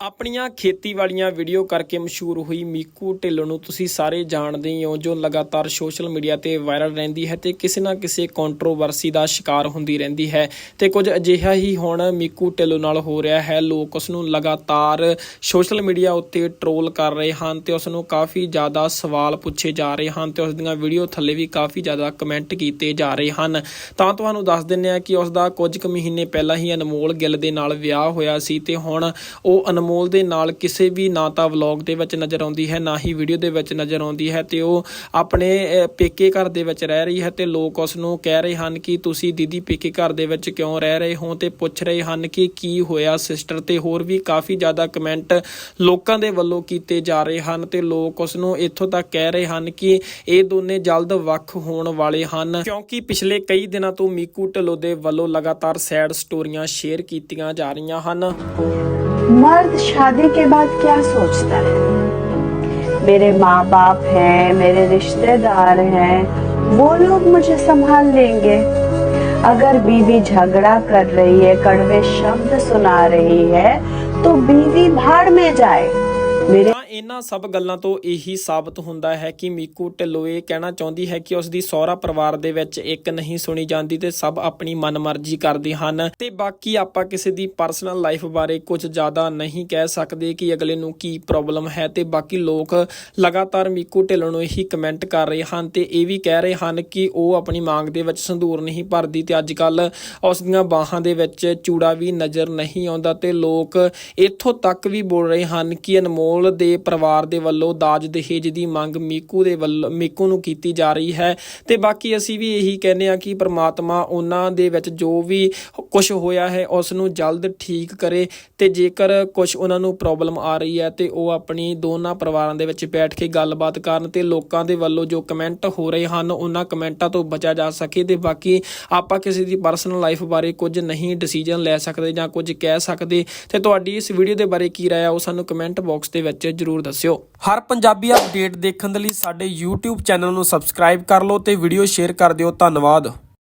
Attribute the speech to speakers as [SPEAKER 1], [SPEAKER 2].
[SPEAKER 1] ਆਪਣੀਆਂ ਖੇਤੀ ਵਾਲੀਆਂ ਵੀਡੀਓ ਕਰਕੇ ਮਸ਼ਹੂਰ ਹੋਈ ਮੀਕੂ ਢਿੱਲੋਂ ਨੂੰ ਤੁਸੀਂ ਸਾਰੇ ਜਾਣਦੇ ਹੀ ਹੋ, ਜੋ ਲਗਾਤਾਰ ਸੋਸ਼ਲ ਮੀਡੀਆ ਤੇ ਵਾਇਰਲ ਰਹਿੰਦੀ ਹੈ ਤੇ ਕਿਸੇ ਨਾ ਕਿਸੇ ਕੰਟਰੋਵਰਸੀ ਦਾ ਸ਼ਿਕਾਰ ਹੁੰਦੀ ਰਹਿੰਦੀ ਹੈ। ਤੇ ਕੁਝ ਅਜਿਹਾ ਹੀ ਹੁਣ ਮੀਕੂ ਢਿੱਲੋਂ ਨਾਲ ਹੋ ਰਿਹਾ ਹੈ। ਲੋਕ ਉਸ ਨੂੰ ਲਗਾਤਾਰ ਸੋਸ਼ਲ ਮੀਡੀਆ ਉੱਤੇ ਟਰੋਲ ਕਰ ਰਹੇ ਹਨ ਤੇ ਉਸ ਨੂੰ ਕਾਫੀ ਜ਼ਿਆਦਾ ਸਵਾਲ ਪੁੱਛੇ ਜਾ ਰਹੇ ਹਨ ਤੇ ਉਸ ਦੀਆਂ ਵੀਡੀਓ ਥੱਲੇ ਵੀ ਕਾਫੀ ਜ਼ਿਆਦਾ ਕਮੈਂਟ ਕੀਤੇ ਜਾ ਰਹੇ ਹਨ। ਤਾਂ ਤੁਹਾਨੂੰ ਦੱਸ ਦਿੰਨੇ ਆ ਕਿ ਉਸ ਦਾ ਕੁਝ ਕੁ ਮਹੀਨੇ ਪਹਿਲਾਂ ਹੀ ਅਨਮੋਲ ਗਿੱਲ ਦੇ ਨਾਲ ਵਿਆਹ ਹੋਇਆ ਸੀ ਤੇ ਹੁਣ ਉਹ ਅਨਮੋਲ ਦੇ ਨਾਲ ਕਿਸੇ ਵੀ ਨਾ ਤਾਂ ਵਲੌਗ ਦੇ ਵਿੱਚ ਨਜ਼ਰ ਆਉਂਦੀ ਹੈ, ਨਾ ਹੀ ਵੀਡੀਓ ਦੇ ਵਿੱਚ ਨਜ਼ਰ ਆਉਂਦੀ ਹੈ ਤੇ ਉਹ ਆਪਣੇ ਪੇਕੇ ਘਰ ਦੇ ਵਿੱਚ ਰਹਿ ਰਹੀ ਹੈ ਤੇ ਲੋਕ ਉਸ ਨੂੰ ਕਹਿ ਰਹੇ ਹਨ ਕਿ ਤੁਸੀਂ ਦੀਦੀ ਪੇਕੇ ਘਰ ਦੇ ਵਿੱਚ ਕਿਉਂ ਰਹਿ ਰਹੇ ਹੋ ਤੇ ਪੁੱਛ ਰਹੇ ਹਨ ਕਿ ਕੀ ਹੋਇਆ ਸਿਸਟਰ ਤੇ ਹੋਰ ਵੀ ਕਾਫੀ ਜ਼ਿਆਦਾ ਕਮੈਂਟ ਲੋਕਾਂ ਦੇ ਵੱਲੋਂ ਕੀਤੇ ਜਾ ਰਹੇ ਹਨ ਤੇ ਲੋਕ ਉਸ ਨੂੰ ਇੱਥੋਂ ਤੱਕ ਕਹਿ ਰਹੇ ਹਨ ਕਿ ਇਹ ਦੋਨੇ ਜਲਦ ਵੱਖ ਹੋਣ ਵਾਲੇ ਹਨ। ਕਿਉਂਕਿ ਪਿਛਲੇ ਕਈ ਦਿਨਾਂ ਤੋਂ ਮੀਕੂ ਢਿੱਲੋਂ ਦੇ ਵੱਲੋਂ ਲਗਾਤਾਰ ਸੈਡ ਸਟੋਰੀਆਂ ਸ਼ੇਅਰ ਕੀਤੀਆਂ ਜਾ ਰਹੀਆਂ ਹਨ।
[SPEAKER 2] मर्द शादी के बाद क्या सोचता है? मेरे माँ बाप हैं, मेरे रिश्तेदार हैं, वो लोग मुझे संभाल लेंगे। अगर बीवी झगड़ा कर रही है, कड़वे शब्द सुना रही है तो बीवी भाड़ में जाए। मेरे
[SPEAKER 1] ਇਹਨਾਂ ਸਭ ਗੱਲਾਂ ਤੋਂ ਇਹੀ ਸਾਬਤ ਹੁੰਦਾ ਹੈ ਕਿ ਮੀਕੂ ਢਿੱਲੋਂ ਇਹ ਕਹਿਣਾ ਚਾਹੁੰਦੀ ਹੈ ਕਿ ਉਸ ਦੀ ਸਹੁਰਾ ਪਰਿਵਾਰ ਦੇ ਵਿੱਚ ਇੱਕ ਨਹੀਂ ਸੁਣੀ ਜਾਂਦੀ ਤੇ ਸਭ ਆਪਣੀ ਮਨਮਰਜ਼ੀ ਕਰਦੇ ਹਨ। ਤੇ ਬਾਕੀ ਆਪਾਂ ਕਿਸੇ ਦੀ ਪਰਸਨਲ ਲਾਈਫ ਬਾਰੇ ਕੁਝ ਜ਼ਿਆਦਾ ਨਹੀਂ ਕਹਿ ਸਕਦੇ ਕਿ ਅਗਲੇ ਨੂੰ ਕੀ ਪ੍ਰੋਬਲਮ ਹੈ। ਤੇ ਬਾਕੀ ਲੋਕ ਲਗਾਤਾਰ ਮੀਕੂ ਢਿੱਲੋਂ ਨੂੰ ਇਹੀ ਕਮੈਂਟ ਕਰ ਰਹੇ ਹਨ ਤੇ ਇਹ ਵੀ ਕਹਿ ਰਹੇ ਹਨ ਕਿ ਉਹ ਆਪਣੀ ਮੰਗ ਦੇ ਵਿੱਚ ਸੰਧੂਰ ਨਹੀਂ ਭਰਦੀ ਤੇ ਅੱਜ ਕੱਲ ਉਸ ਦੀਆਂ ਬਾਹਾਂ ਦੇ ਵਿੱਚ ਚੂੜਾ ਵੀ ਨਜ਼ਰ ਨਹੀਂ ਆਉਂਦਾ ਤੇ ਲੋਕ ਇੱਥੋਂ ਤੱਕ ਵੀ ਬੋਲ ਰਹੇ ਹਨ ਕਿ ਅਨਮੋਲ ਦੇ ਪਰਿਵਾਰ ਦੇ ਵੱਲੋਂ ਦਾਜ ਦਹੇਜ ਦੀ ਮੰਗ ਮੀਕੂ ਦੇ ਵੱਲੋਂ, ਮੀਕੂ ਨੂੰ ਕੀਤੀ ਜਾ ਰਹੀ ਹੈ। ਤੇ ਬਾਕੀ ਅਸੀਂ ਵੀ ਇਹੀ ਕਹਿੰਦੇ ਆ ਕਿ ਪ੍ਰਮਾਤਮਾ ਉਹਨਾਂ ਦੇ ਵਿੱਚ ਜੋ ਵੀ ਕੁਝ ਹੋਇਆ ਹੈ, ਉਸ ਨੂੰ ਜਲਦ ਠੀਕ ਕਰੇ ਤੇ ਜੇਕਰ ਕੁਝ ਉਹਨਾਂ ਨੂੰ ਪ੍ਰੋਬਲਮ ਆ ਰਹੀ ਹੈ ਤੇ ਉਹ ਆਪਣੀ ਦੋਨਾਂ ਪਰਿਵਾਰਾਂ ਦੇ ਵਿੱਚ ਬੈਠ ਕੇ ਗੱਲਬਾਤ ਕਰਨ ਤੇ ਲੋਕਾਂ ਦੇ ਵੱਲੋਂ ਜੋ ਕਮੈਂਟ ਹੋ ਰਹੇ ਹਨ, ਉਹਨਾਂ ਕਮੈਂਟਾਂ ਤੋਂ ਬਚਿਆ ਜਾ ਸਕੇ ਤੇ ਬਾਕੀ ਆਪਾਂ ਕਿਸੇ ਦੀ ਪਰਸਨਲ ਲਾਈਫ ਬਾਰੇ ਕੁਝ ਨਹੀਂ ਡਿਸੀਜਨ ਲੈ ਸਕਦੇ ਜਾਂ ਕੁਝ ਕਹਿ ਸਕਦੇ। ਤੇ ਤੁਹਾਡੀ ਇਸ ਵੀਡੀਓ ਦੇ ਬਾਰੇ ਕੀ ਰਾਏ ਆ, ਉਹ ਸਾਨੂੰ ਕਮੈਂਟ ਬਾਕਸ ਦੇ ਵਿੱਚ ਜਰੂਰ ਦੱਸਿਓ। ਹਰ ਪੰਜਾਬੀ ਅਪਡੇਟ ਦੇਖਣ ਦੇ ਲਈ ਸਾਡੇ YouTube ਚੈਨਲ ਨੂੰ ਸਬਸਕ੍ਰਾਈਬ ਕਰ ਲਓ ਤੇ ਵੀਡੀਓ ਸ਼ੇਅਰ ਕਰ ਦਿਓ। ਧੰਨਵਾਦ।